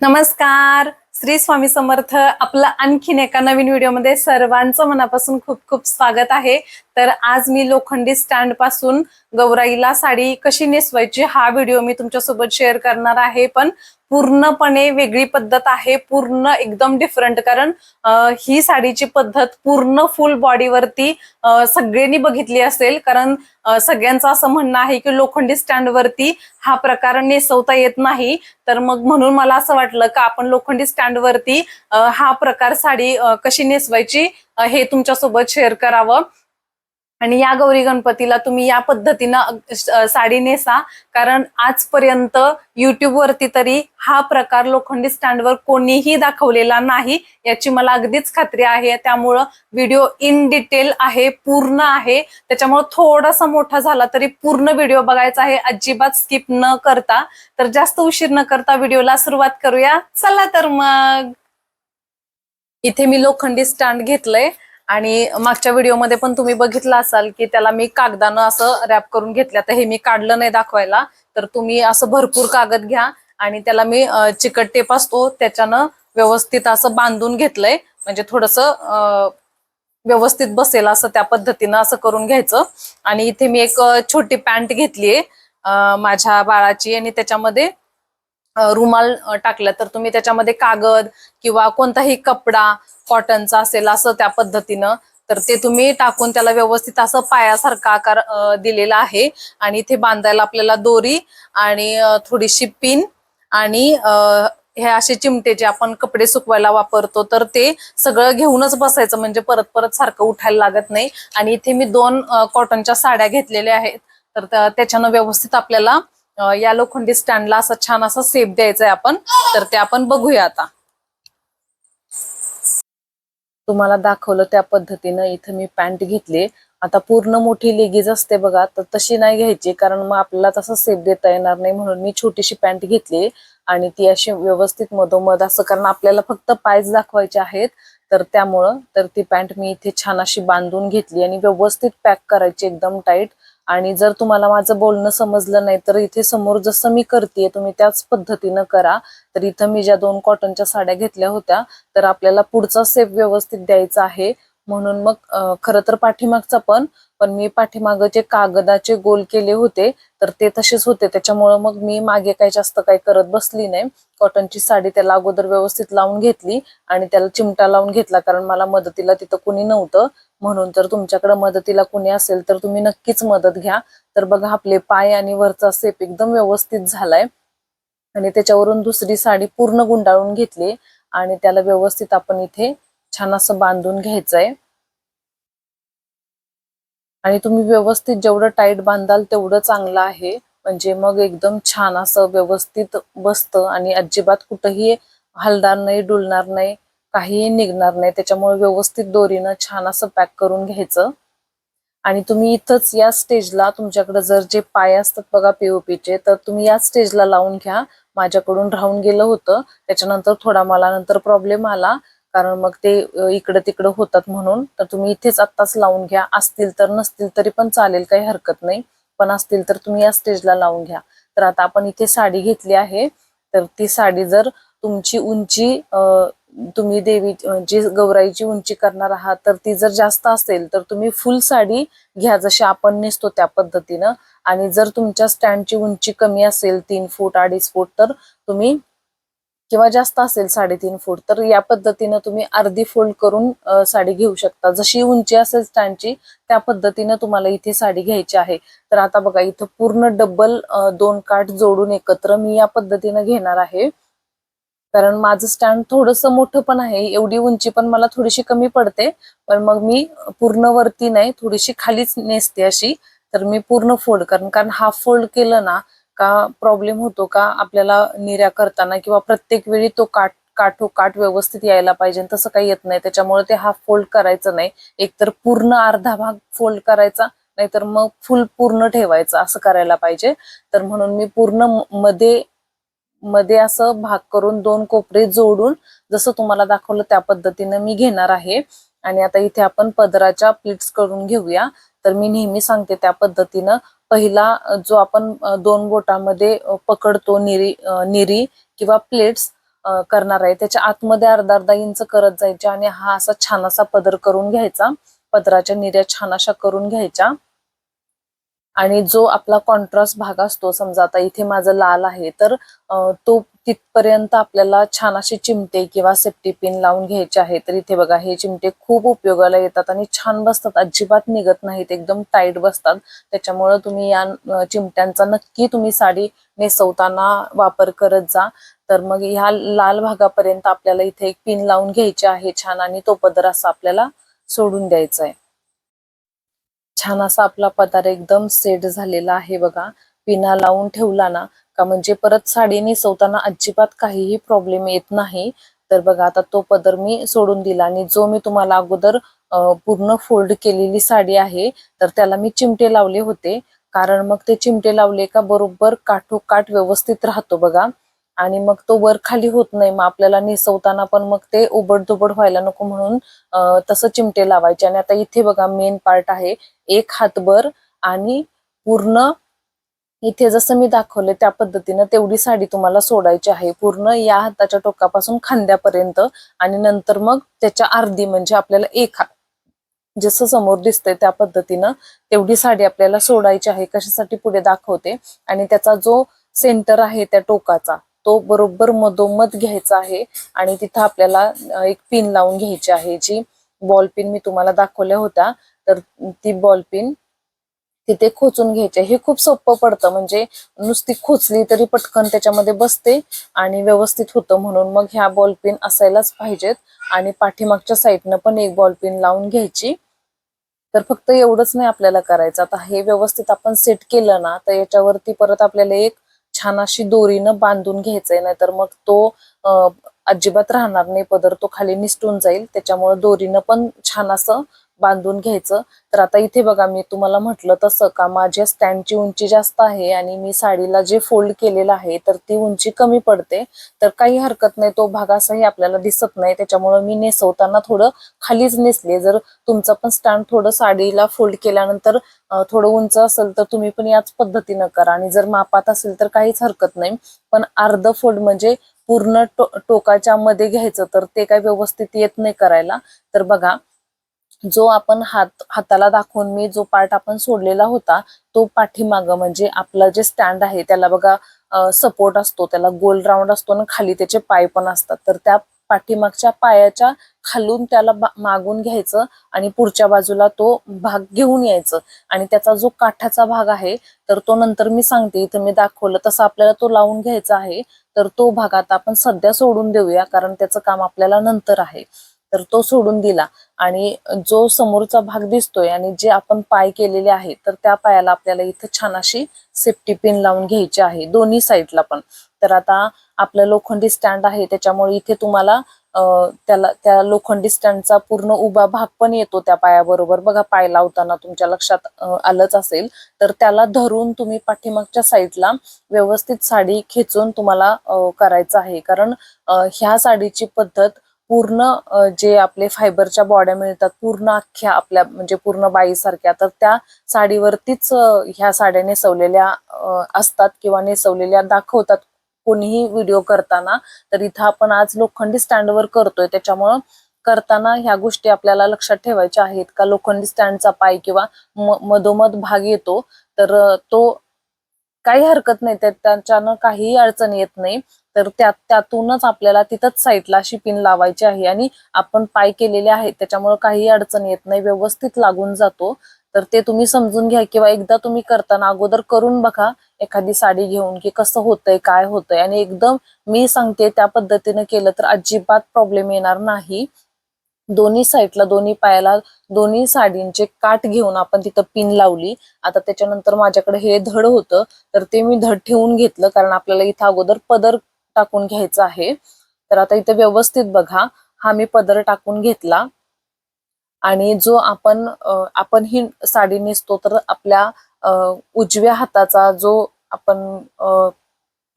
नमस्कार. श्री स्वामी समर्थ आपलं आणखीन एका नवीन व्हिडिओमध्ये सर्वांचं मनापासून खूप खूप स्वागत आहे. तर आज मी लोखंडी स्टँडपासून गौराईला साडी कशी नेसवायची हा व्हिडिओ मी तुमच्यासोबत शेअर करणार आहे. पण पूर्णपणे वेगळी पद्धत आहे. पूर्ण एकदम डिफरंट कारण ही साडीची पद्धत पूर्ण फुल बॉडीवरती सगळ्यांनी बघितली असेल. कारण सगळ्यांचं असं म्हणणं आहे की लोखंडी स्टँडवरती हा प्रकार नेसवता येत नाही. तर मग म्हणून मला असं वाटलं का आपण लोखंडी स्टँडवरती हा प्रकार साडी कशी नेसवायची हे तुमच्यासोबत शेअर करावं. आणि या गौरी गणपतीला तुम्ही या पद्धतीनं साडी नेसा. कारण आजपर्यंत युट्यूबवरती तरी हा प्रकार लोखंडी स्टँडवर कोणीही दाखवलेला नाही याची मला अगदीच खात्री आहे. त्यामुळं व्हिडिओ इन डिटेल आहे पूर्ण आहे. त्याच्यामुळं थोडासा मोठा झाला तरी पूर्ण व्हिडिओ बघायचा आहे. अजिबात स्किप न करता. तर जास्त उशीर न करता व्हिडिओला सुरुवात करूया. चला तर मग. इथे मी लोखंडी स्टँड घेतलंय. आणि मागच्या व्हिडिओमध्ये पण तुम्ही बघितलं असाल की त्याला मी कागदानं असं रॅप करून घेतलं. आता हे मी काढलं नाही दाखवायला. तर तुम्ही असं भरपूर कागद घ्या आणि त्याला मी चिकट टेप असतो त्याच्यानं व्यवस्थित असं बांधून घेतलंय. म्हणजे थोडस व्यवस्थित बसेल असं त्या पद्धतीनं असं करून घ्यायचं. आणि इथे मी एक छोटी पॅन्ट घेतलीये माझ्या बाळाची. आणि त्याच्यामध्ये रुमाल टाकला. तर तुम्ही त्याच्यामध्ये कागद किंवा कोणताही कपडा कॉटनचा असेल असं त्या पद्धतीनं तर ते तुम्ही टाकून त्याला व्यवस्थित असं पायासारखा आकार दिलेला आहे. आणि इथे बांधायला आपल्याला दोरी आणि थोडीशी पिन आणि हे असे चिमटे जे आपण कपडे सुकवायला वापरतो तर ते सगळं घेऊनच बसायचं. म्हणजे परत परत सारखं उठायला लागत नाही. आणि इथे मी दोन कॉटनच्या साड्या घेतलेल्या आहेत. तर त्याच्यानं व्यवस्थित आपल्याला या लोखंडी स्टँडला असं छान असं सेप द्यायचंय आपण. तर ते आपण बघूया आता. तुम्हाला दाखवलं त्या पद्धतीनं इथं मी पॅन्ट घेतली. आता पूर्ण मोठी लेगीज असते बघा तर तशी नाही घ्यायची कारण मग आपल्याला तसं सेप देता येणार नाही म्हणून मी छोटीशी पॅन्ट घेतली आणि ती अशी व्यवस्थित मधोमध असं कारण आपल्याला फक्त पायच दाखवायचे आहेत तर त्यामुळं तर ती पॅन्ट मी इथे छान अशी बांधून घेतली आणि व्यवस्थित पॅक करायची एकदम टाईट. आणि जर तुम्हाला माझं बोलणं समजलं नाही तर इथे समोर जसं मी करते तुम्ही त्याच पद्धतीनं करा. तर इथं मी ज्या दोन कॉटनच्या साड्या घेतल्या होत्या तर आपल्याला पुढचा सेप व्यवस्थित द्यायचा आहे. म्हणून मग खरं तर पाठीमागचा पण पण मी पाठीमागं जे कागदाचे गोल केले होते तर ते तसेच होते. त्याच्यामुळं मग मी मागे काही जास्त काही करत बसली नाही. कॉटनची साडी त्याला अगोदर व्यवस्थित लावून घेतली आणि त्याला चिमटा लावून घेतला कारण मला मदतीला तिथं कुणी नव्हतं. म्हणून जर तुमच्याकडे मदतीला कुणी असेल तर तुम्ही नक्कीच मदत घ्या. तर बघा आपले पाय आणि वरचा सेप एकदम व्यवस्थित झालाय. आणि त्याच्यावरून दुसरी साडी पूर्ण गुंडाळून घेतली. आणि त्याला व्यवस्थित आपण इथे छान असं बांधून घ्यायचंय. आणि तुम्ही व्यवस्थित जेवढं टाईट बांधाल तेवढं चांगलं आहे. म्हणजे मग एकदम छान असं व्यवस्थित बसतं आणि अजिबात कुठंही हलणार नाही डुलणार नाही काहीही निघणार नाही. त्याच्यामुळे व्यवस्थित दोरीनं छान असं पॅक करून घ्यायचं. आणि तुम्ही इथंच या स्टेजला तुमच्याकडे जर जे पाय असतात बघा पीओपीचे तर तुम्ही या स्टेजला लावून घ्या. माझ्याकडून राहून गेलं होतं. त्याच्यानंतर थोडा मला नंतर प्रॉब्लेम आला. कारण मग ते इकडं तिकडं होतात म्हणून. तर तुम्ही इथेच आत्ताच लावून घ्या. असतील तर नसतील तरी पण चालेल काही हरकत नाही. पण असतील तर तुम्ही या स्टेजला लावून घ्या. तर आता आपण इथे साडी घेतली आहे. तर ती साडी जर तुमची उंची तुम्ही देवी जी गौराईची उंची करणार आहात तर ती जर जास्त असेल तर तुम्ही फुल साडी घ्या जशी आपण नेसतो त्या पद्धतीनं. आणि जर तुमच्या स्टँडची उंची कमी असेल तीन फूट अडीच फूट तर तुम्ही किंवा जास्त असेल साडेतीन फूट तर या पद्धतीनं तुम्ही अर्धी फोल्ड करून साडी घेऊ शकता. जशी उंची असेल स्टँडची त्या पद्धतीनं तुम्हाला इथे साडी घ्यायची आहे. तर आता बघा इथं पूर्ण डबल दोन काठ जोडून एकत्र मी या पद्धतीनं घेणार आहे. कारण माझं स्टँड थोडंसं मोठं पण आहे. एवढी उंची पण मला थोडीशी कमी पडते. पण मग मी पूर्ण वरती नाही थोडीशी खालीच नेसते अशी. तर मी पूर्ण फोल्ड कारण कारण हाफ फोल्ड केलं ना का प्रॉब्लेम होतो का आपल्याला निर्या करताना किंवा प्रत्येक वेळी तो काठ काठो काठ व्यवस्थित यायला पाहिजे. तसं काही येत नाही. त्याच्यामुळे ते हाफ फोल्ड करायचं नाही. एकतर पूर्ण अर्धा भाग फोल्ड करायचा नाहीतर मग फुल पूर्ण ठेवायचं असं करायला पाहिजे. तर म्हणून मी पूर्णमध्ये मध्ये असं भाग करून दोन कोपरे जोडून जसं तुम्हाला दाखवलं त्या पद्धतीनं मी घेणार आहे. आणि आता इथे आपण पदराच्या प्लिट्स करून घेऊया. तर मी नेहमी सांगते त्या पद्धतीनं पहिला जो आपण दोन बोटामध्ये पकडतो निरी निरी किंवा प्लेट्स करणार आहे. त्याच्या आतमध्ये अर्धा अर्धा इंच करत जायचे आणि हा असा छान असा पदर करून घ्यायचा. पदराच्या निर्या छान अशा करून घ्यायच्या. आणि जो आपला कॉन्ट्रास्ट भाग असतो समजा आता इथे माझं लाल आहे तर तो तिथपर्यंत आपल्याला छान असे चिमटे किंवा सेफ्टी पिन लावून घ्यायचे आहे तर इथे बघा हे चिमटे खूप उपयोगाला येतात आणि छान बसतात. अजिबात निघत नाहीत. एकदम टाईट बसतात. त्याच्यामुळे तुम्ही या चिमट्यांचा नक्की तुम्ही साडी नेसवताना वापर करत जा. तर मग ह्या लाल भागापर्यंत आपल्याला इथे एक पिन लावून घ्यायचे आहे छान आणि तो पदर असा आपल्याला सोडून द्यायचा आहे. छान असा आपला पदार एकदम सेट झालेला आहे बघा. पिना लावून ठेवला ना का म्हणजे परत साडी नेसवताना अजिबात काहीही प्रॉब्लेम येत नाही. तर बघा आता तो पदर मी सोडून दिला आणि जो मी तुम्हाला अगोदर पूर्ण फोल्ड केलेली साडी आहे तर त्याला मी चिमटे लावले होते. कारण मग ते चिमटे लावले का बरोबर काठोकाठ व्यवस्थित राहतो बघा. आणि मग तो वर खाली होत नाही. मग आपल्याला नेसवताना पण मग ते उबडधुबड व्हायला नको म्हणून तसं चिमटे लावायचे. आणि आता इथे बघा मेन पार्ट आहे. एक हातभर आणि पूर्ण इथे जसं मी दाखवले त्या पद्धतीनं तेवढी साडी तुम्हाला सोडायची आहे. पूर्ण या हाताच्या टोकापासून खांद्यापर्यंत आणि नंतर मग त्याच्या अर्धी म्हणजे आपल्याला एक हात. जसं समोर दिसतंय त्या पद्धतीनं तेवढी साडी आपल्याला सोडायची आहे. कशासाठी पुढे दाखवते? आणि त्याचा जो सेंटर आहे त्या टोकाचा तो बरोबर मधोमध घ्यायचा आहे आणि तिथं आपल्याला एक पिन लावून घ्यायची आहे जी बॉल पिन मी तुम्हाला दाखवल्या होत्या. तर ती बॉल पिन तिथे खोचून घ्यायचे. हे खूप सोपं पडतं. म्हणजे नुसती खोचली तरी पटकन त्याच्यामध्ये बसते आणि व्यवस्थित होतं म्हणून. मग ह्या बॉल पिन असायलाच पाहिजेत. आणि पाठीमागच्या साईडनं पण एक बॉल पिन लावून घ्यायची. तर फक्त एवढंच नाही आपल्याला करायचं. आता हे व्यवस्थित आपण सेट केलं ना तर याच्यावरती परत आपल्याला एक छान अशी दोरीनं बांधून घ्यायचंय. नाहीतर मग तो अजिबात राहणार नाही. पदर तो खाली निसटून जाईल. त्याच्यामुळे दोरीनं पण छान असं बांधून घ्यायचं. तर आता इथे बघा मी तुम्हाला म्हटलं तसं का माझ्या स्टँडची उंची जास्त आहे आणि मी साडीला जे फोल्ड केलेलं आहे तर ती उंची कमी पडते. तर काही हरकत नाही तो भाग असाही आपल्याला दिसत नाही. त्याच्यामुळे मी नेसवताना थोडं खालीच नेसले. जर तुमचं पण स्टँड थोडं साडीला फोल्ड केल्यानंतर थोडं उंच असेल तर तुम्ही पण याच पद्धतीनं करा. आणि जर मापात असेल तर काहीच हरकत नाही. पण अर्ध फोल्ड म्हणजे पूर्ण टो टोकाच्या मध्ये घ्यायचं तर ते काही व्यवस्थित येत नाही करायला. तर बघा जो आपण हात हाताला दाखवून मी जो पार्ट आपण सोडलेला होता तो पाठीमागं म्हणजे आपला जे स्टँड आहे त्याला बघा सपोर्ट असतो त्याला गोल राऊंड असतो आणि खाली त्याचे पाय पण असतात. तर त्या पाठीमागच्या पायाच्या खालून त्याला मागून घ्यायचं आणि पुढच्या बाजूला तो भाग घेऊन यायचं. आणि त्याचा जो काठाचा भाग आहे तर तो नंतर मी सांगते इथं मी दाखवलं तसं आपल्याला तो लावून घ्यायचा आहे तर तो भाग आता आपण सध्या सोडून देऊया कारण त्याचं काम आपल्याला नंतर आहे. तर तो सोडून दिला. आणि जो समोरचा भाग दिसतोय आणि जे आपण पाय केलेले आहे तर त्या पायाला आपल्याला इथं छान अशी सेफ्टी पिन लावून घ्यायची आहे दोन्ही साईडला पण. तर आता आपलं लोखंडी स्टँड आहे त्याच्यामुळे इथे तुम्हाला त्याला त्या लोखंडी स्टँडचा पूर्ण उभा भाग पण येतो त्या पायाबरोबर. बघा पाय लावताना तुमच्या लक्षात आलंच असेल. तर त्याला धरून तुम्ही पाठीमागच्या साईडला व्यवस्थित साडी खेचून तुम्हाला करायचं आहे. कारण ह्या साडीची पद्धत पूर्ण जे आपले फायबरच्या बॉड्या मिळतात पूर्ण अख्ख्या आपल्या म्हणजे पूर्ण बाईसारख्या तर त्या साडीवरतीच ह्या साड्या नेसवलेल्या असतात किंवा नेसवलेल्या दाखवतात कोणीही व्हिडिओ करताना. तर इथं आपण आज लोखंडी स्टँडवर करतोय त्याच्यामुळं करताना ह्या गोष्टी आपल्याला लक्षात ठेवायच्या आहेत का? लोखंडी स्टँडचा पाय किंवा म- मधोमध भाग येतो तर तो काही हरकत नाही त्याच्यानं काहीही अडचण येत नाही. तर त्यात त्यातूनच आपल्याला तिथंच साईडला अशी पिन लावायची आहे. आणि आपण पाय केलेले आहेत त्याच्यामुळे काही अडचण येत नाही. व्यवस्थित लागून जातो. तर ते तुम्ही समजून घ्या किंवा एकदा तुम्ही करताना अगोदर करून बघा एखादी साडी घेऊन की कसं होतंय काय होतंय. आणि एकदम मी सांगते त्या पद्धतीने केलं तर अजिबात प्रॉब्लेम येणार नाही. दोन्ही साईडला दोन्ही पायाला दोन्ही साडींचे काठ घेऊन आपण तिथं पिन लावली. आता त्याच्यानंतर माझ्याकडे हे धड होतं तर ते मी धड ठेवून घेतलं. कारण आपल्याला इथं अगोदर पदर टाकून घ्यायचं आहे. तर आता इथे व्यवस्थित बघा. हा मी पदर टाकून घेतला. आणि जो आपण आपण ही साडी नेसतो तर आपल्या उजव्या हाताचा जो आपण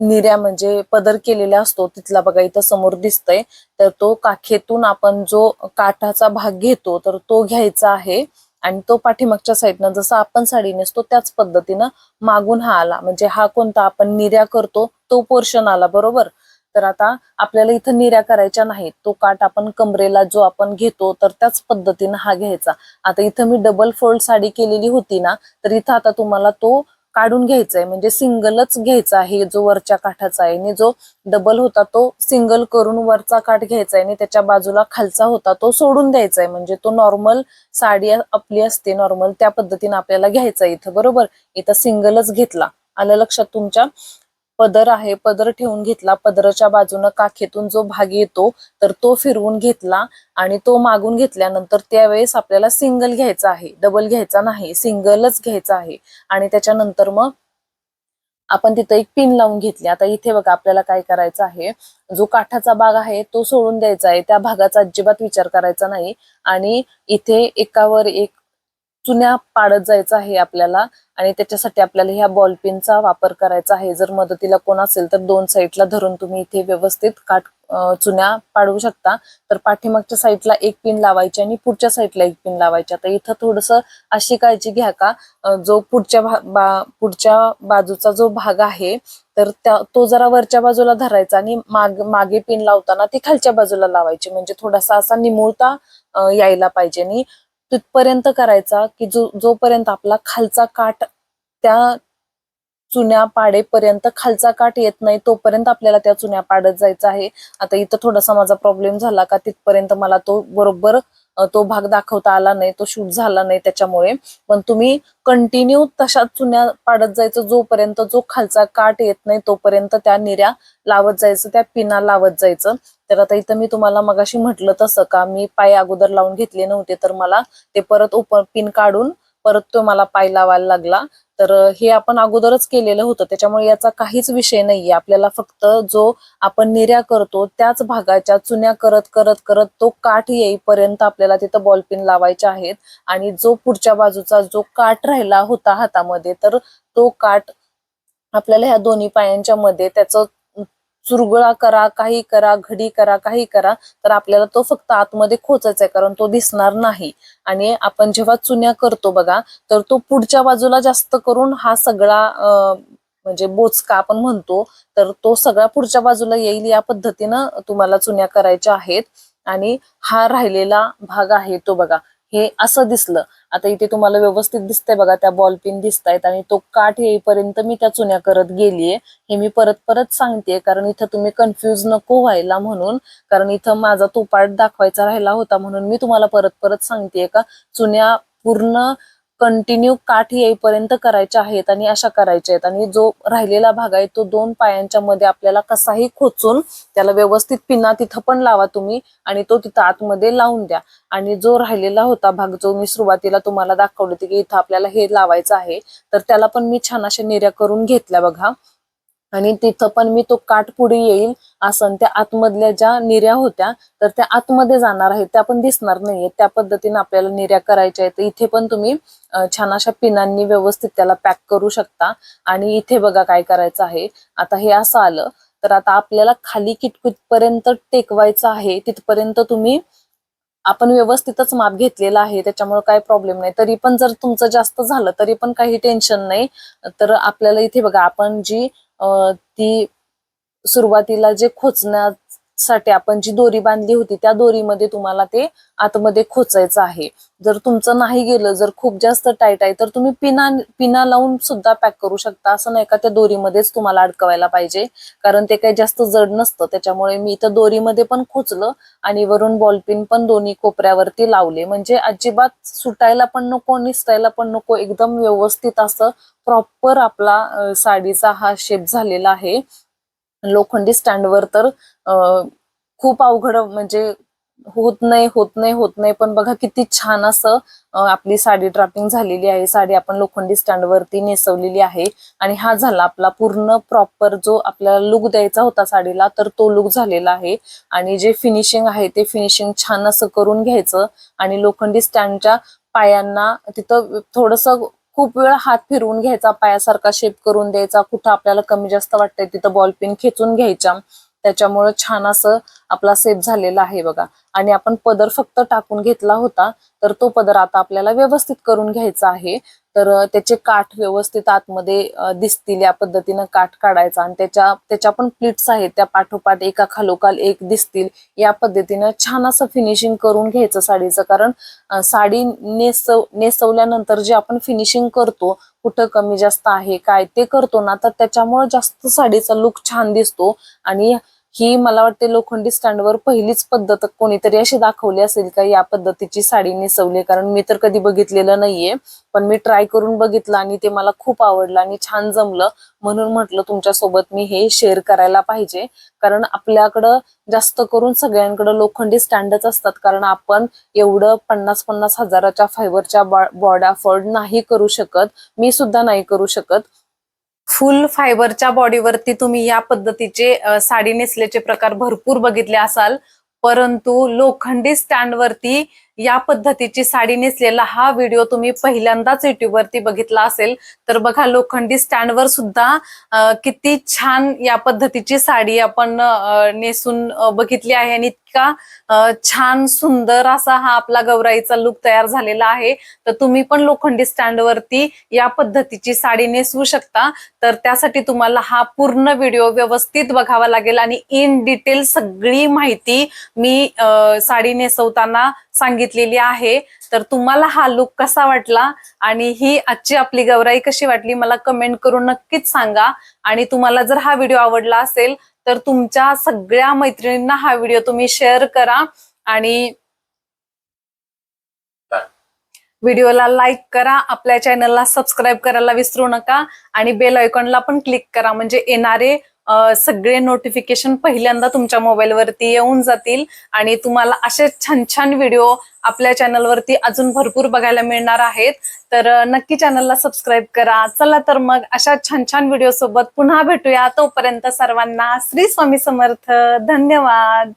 निर्या म्हणजे पदर केलेला असतो तिथला बघा इथं समोर दिसतंय. तर तो काखेतून आपण जो काठाचा भाग घेतो तर तो घ्यायचा आहे. आणि तो पाठीमागच्या साईडनं जसं आपण साडी नेसतो त्याच पद्धतीनं मागून हा आला. म्हणजे हा कोणता आपण निर्या करतो तो पोर्शन आला बरोबर? तर आता आपल्याला इथं निर्या करायच्या नाहीत. तो काठ आपण कमरेला जो आपण घेतो तर त्याच पद्धतीनं हा घ्यायचा. आता इथं मी डबल फोल्ड साडी केलेली होती ना तर इथं आता तुम्हाला तो काढून घ्यायचा आहे म्हणजे सिंगलच घ्यायचा आहे जो वरच्या काठाचा आहे. आणि जो डबल होता तो सिंगल करून वरचा काठ घ्यायचा आहे आणि त्याच्या बाजूला खालचा होता तो सोडून द्यायचा आहे म्हणजे तो नॉर्मल साडी आपली असते नॉर्मल त्या पद्धतीने आपल्याला घ्यायचा आहे इथं. बरोबर? इथं सिंगलच घेतला. आलं लक्षात तुमच्या? पदर आहे पदर ठेवून घेतला. पदराच्या बाजूनं काखेतून जो भाग येतो तर तो फिरवून घेतला आणि तो मागून घेतल्यानंतर त्यावेळेस आपल्याला सिंगल घ्यायचा आहे डबल घ्यायचा नाही सिंगलच घ्यायचा आहे. आणि त्याच्यानंतर मग आपण तिथं एक पिन लावून घेतली. आता इथे बघा आपल्याला काय करायचं आहे जो काठाचा भाग आहे तो सोडून द्यायचा आहे. त्या भागाचा अजिबात विचार करायचा नाही. आणि इथे एकावर एक चुन्या पाडत जायचं आहे आपल्याला आणि त्याच्यासाठी आपल्याला ह्या बॉल पिनचा वापर करायचा आहे. जर मदतीला कोण असेल तर दोन साईडला धरून तुम्ही इथे व्यवस्थित काठ चुन्या पाडवू शकता. तर पाठीमागच्या साईडला एक पिन लावायची आणि पुढच्या साईडला एक पिन लावायची. आता इथं थोडस अशी काळजी घ्या का? जो पुढच्या बा- पुढच्या बाजूचा जो भाग आहे तर त्या तो जरा वरच्या बाजूला धरायचा आणि माग मागे पिन लावताना ती खालच्या बाजूला लावायची. म्हणजे थोडासा असा निमुळता यायला पाहिजे. आणि तिथपर्यंत करायचा की जो जोपर्यंत आपला खालचा काठ त्या चुन्या पाडेपर्यंत खालचा काठ येत नाही तोपर्यंत आपल्याला त्या चुन्या पाडत जायचं आहे. आता इथं थोडासा माझा प्रॉब्लेम झाला का तिथपर्यंत मला तो बरोबर तो भाग दाखवता आला नाही तो शूट झाला नाही त्याच्यामुळे. पण तुम्ही कंटिन्यू तशा चुन्या पाडत जायचं जोपर्यंत जो खालचा काठ येत नाही तोपर्यंत त्या निऱ्या लावत जायचं त्या पिना लावत जायचं. तर आता इथं मी तुम्हाला मगाशी म्हटलं तसं का मी पाय अगोदर लावून घेतले नव्हते तर मला ते परत ओपन पिन काढून परत तो मला पाय लावायला लागला. तर हे आपण अगोदरच केलेलं होतं. त्याच्यामुळे याचा काहीच विषय नाहीये. आपल्याला फक्त जो आपण निर्या करतो त्याच भागाच्या चुन्या करत करत करत तो काठ येईपर्यंत आपल्याला तिथं बॉल पिन लावायचे आहेत. आणि जो पुढच्या बाजूचा जो काठ राहिला होता हातामध्ये तर तो काठ आपल्याला ह्या दोन्ही पायांच्या मध्ये त्याचं चुरगुळा करा काही करा घडी करा काही करा तर आपल्याला तो फक्त आतमध्ये खोचायचा आहे कारण तो दिसणार नाही. आणि आपण जेव्हा चुन्या करतो बघा तर तो पुढच्या बाजूला जास्त करून हा सगळा म्हणजे बोचका आपण म्हणतो तर तो सगळा पुढच्या बाजूला येईल या पद्धतीनं तुम्हाला चुन्या करायच्या आहेत. आणि हा राहिलेला भाग आहे तो बघा. हे असं दिसलं. आता इथे तुम्हाला व्यवस्थित दिसतंय बघा त्या बॉल पिन दिसत आहेत आणि तो काठ येईपर्यंत मी त्या चुन्या करत गेलीये. हे मी परत परत सांगते कारण इथं तुम्ही कन्फ्युज नको व्हायला म्हणून कारण इथं माझा तो पार्ट दाखवायचा राहिला होता म्हणून मी तुम्हाला परत परत सांगतेय का? चुन्या पूर्ण कंटिन्यू काठ येईपर्यंत करायच्या आहेत आणि अशा करायच्या आहेत. आणि जो राहिलेला भाग आहे तो दोन पायांच्या मध्ये आपल्याला कसाही खोचून त्याला व्यवस्थित पिना तिथं पण लावा तुम्ही आणि तो तिथं आतमध्ये लावून द्या. आणि जो राहिलेला होता भाग जो मी सुरुवातीला तुम्हाला दाखवले होते की इथं आपल्याला हे लावायचं आहे तर त्याला पण मी छान अशा निर्या करून घेतल्या बघा. आणि तिथं पण मी तो काठ पुढे येईल असं. त्या आतमधल्या ज्या निर्या होत्या तर त्या आतमध्ये जाणार आहेत. त्या पण दिसणार नाहीये त्या पद्धतीने आपल्याला निर्या करायच्या आहेत. इथे पण तुम्ही छान अशा पिनांनी व्यवस्थित त्याला पॅक करू शकता. आणि इथे बघा काय करायचं आहे. आता हे असं आलं तर आता आपल्याला खाली किटकुटपर्यंत टेकवायचं आहे. तिथपर्यंत तुम्ही आपण व्यवस्थितच माप घेतलेला आहे. त्याच्यामुळे काही प्रॉब्लेम नाही. तरी पण जर तुमचं जास्त झालं तरी पण काही टेन्शन नाही. तर आपल्याला इथे बघा आपण जी ती सुरुवातीला जे खोचण्यात साठी आपण जी दोरी बांधली होती त्या दोरीमध्ये तुम्हाला ते आतमध्ये खोचायचं आहे. जर तुमचं नाही गेलं जर खूप जास्त टाईट आहे तर तुम्ही पिना पिना लावून सुद्धा पॅक करू शकता. असं नाही का त्या दोरीमध्येच तुम्हाला अडकवायला पाहिजे. कारण ते काही जास्त जड नसतं. त्याच्यामुळे मी इथं दोरीमध्ये पण खोचलं आणि वरून बॉलपिन पण दोन्ही कोपऱ्यावरती लावले. म्हणजे अजिबात सुटायला पण नको निसटायला पण नको. एकदम व्यवस्थित असं प्रॉपर आपला साडीचा हा शेप झालेला आहे. लोखंडी स्टँडवर तर खूप अवघड म्हणजे होत नाही होत नाही होत नाही. पण बघा किती छान असं आपली साडी ड्रापिंग झालेली आहे. साडी आपण लोखंडी स्टँडवरती नेसवलेली आहे. आणि हा झाला आपला पूर्ण प्रॉपर जो आपल्याला लुक द्यायचा होता साडीला तर तो लुक झालेला आहे. आणि जे फिनिशिंग आहे ते फिनिशिंग छान असं करून घ्यायचं. आणि लोखंडी स्टँडच्या पायांना तिथं थोडस खूप वेळ हात फिरवून घ्यायचा पायासारखा शेप करून द्यायचा कुठं आपल्याला कमी जास्त वाटतंय तिथं बॉलपिन खेचून घ्यायच्या त्याच्यामुळे छान असं आपला सेप झालेला आहे बघा. आणि आपण पदर फक्त टाकून घेतला होता तर तो पदर आता आपल्याला व्यवस्थित करून घ्यायचा आहे. तर त्याचे काठ व्यवस्थित आतमध्ये दिसतील या पद्धतीनं काठ काढायचा आणि त्याच्या त्याच्या पण प्लीट्स आहेत त्या पाठोपाठ एका खालोखाल एक दिसतील या पद्धतीनं छान असं फिनिशिंग करून घ्यायचं साडीचं. कारण साडी नेसव नेसवल्यानंतर जे आपण फिनिशिंग करतो कुठं कमी जास्त आहे काय ते करतो ना तर त्याच्यामुळे जास्त साडीचा लुक छान दिसतो आणि ही मला वाटते लोखंडी स्टँडवर पहिलीच पद्धत कोणीतरी अशी दाखवली असेल का या पद्धतीची साडी नेसवली कारण मी तर कधी बघितलेलं नाहीये पण मी ट्राय करून बघितलं आणि ते मला खूप आवडलं आणि छान जमलं. म्हणून म्हटलं तुमच्यासोबत मी हे शेअर करायला पाहिजे. कारण आपल्याकडं जास्त करून सगळ्यांकडे लोखंडी स्टँडच असतात. कारण आपण एवढं पन्नास पन्नास हजाराच्या फायबरच्या बॉड अफोर्ड नाही करू शकत. मी सुद्धा नाही करू शकत. फुल फायबरच्या बॉडीवरती तुम्ही या पद्धतीचे साडी नेसल्याचे प्रकार भरपूर बघितले असाल. परंतु लोखंडी स्टँडवरती या पद्धतीची साडी नेसलेला हा व्हिडिओ तुम्ही पहिल्यांदाच युट्यूबवरती बघितला असेल तर बघा लोखंडी स्टँडवर सुद्धा किती छान या पद्धतीची साडी आपण नेसून बघितली आहे आणि इतका छान सुंदर असा हा आपला गौराईचा लुक तयार झालेला आहे. तर तुम्ही पण लोखंडी स्टँडवरती या पद्धतीची साडी नेसवू शकता. तर त्यासाठी तुम्हाला हा पूर्ण व्हिडिओ व्यवस्थित बघावा लागेल आणि इन डिटेल सगळी माहिती मी साडी नेसवताना सांगितलेली आहे. तर तुम्हाला हा लुक कसा वाटला आणि ही आजची आपली गौराई कशी वाटली मला कमेंट करून नक्कीच सांगा. आणि तुम्हाला जर हा व्हिडिओ आवडला असेल तर तुमच्या सगळ्या मैत्रिणींना हा व्हिडिओ तुम्ही शेअर करा आणि व्हिडिओला लाईक करा आपल्या चॅनलला सबस्क्राईब करायला विसरू नका आणि बेल आयकॉनला पण क्लिक करा म्हणजे येणारे सगळे नोटिफिकेशन पहिल्यांदा तुमच्या मोबाईलवरती येऊन जातील आणि तुम्हाला असे छान छान व्हिडिओ आपल्या चॅनलवरती अजून भरपूर बघायला मिळणार आहेत. तर नक्की चॅनलला सबस्क्राईब करा. चला तर मग अशा छान छान व्हिडिओ सोबत पुन्हा भेटूया. तोपर्यंत सर्वांना श्री स्वामी समर्थ. धन्यवाद.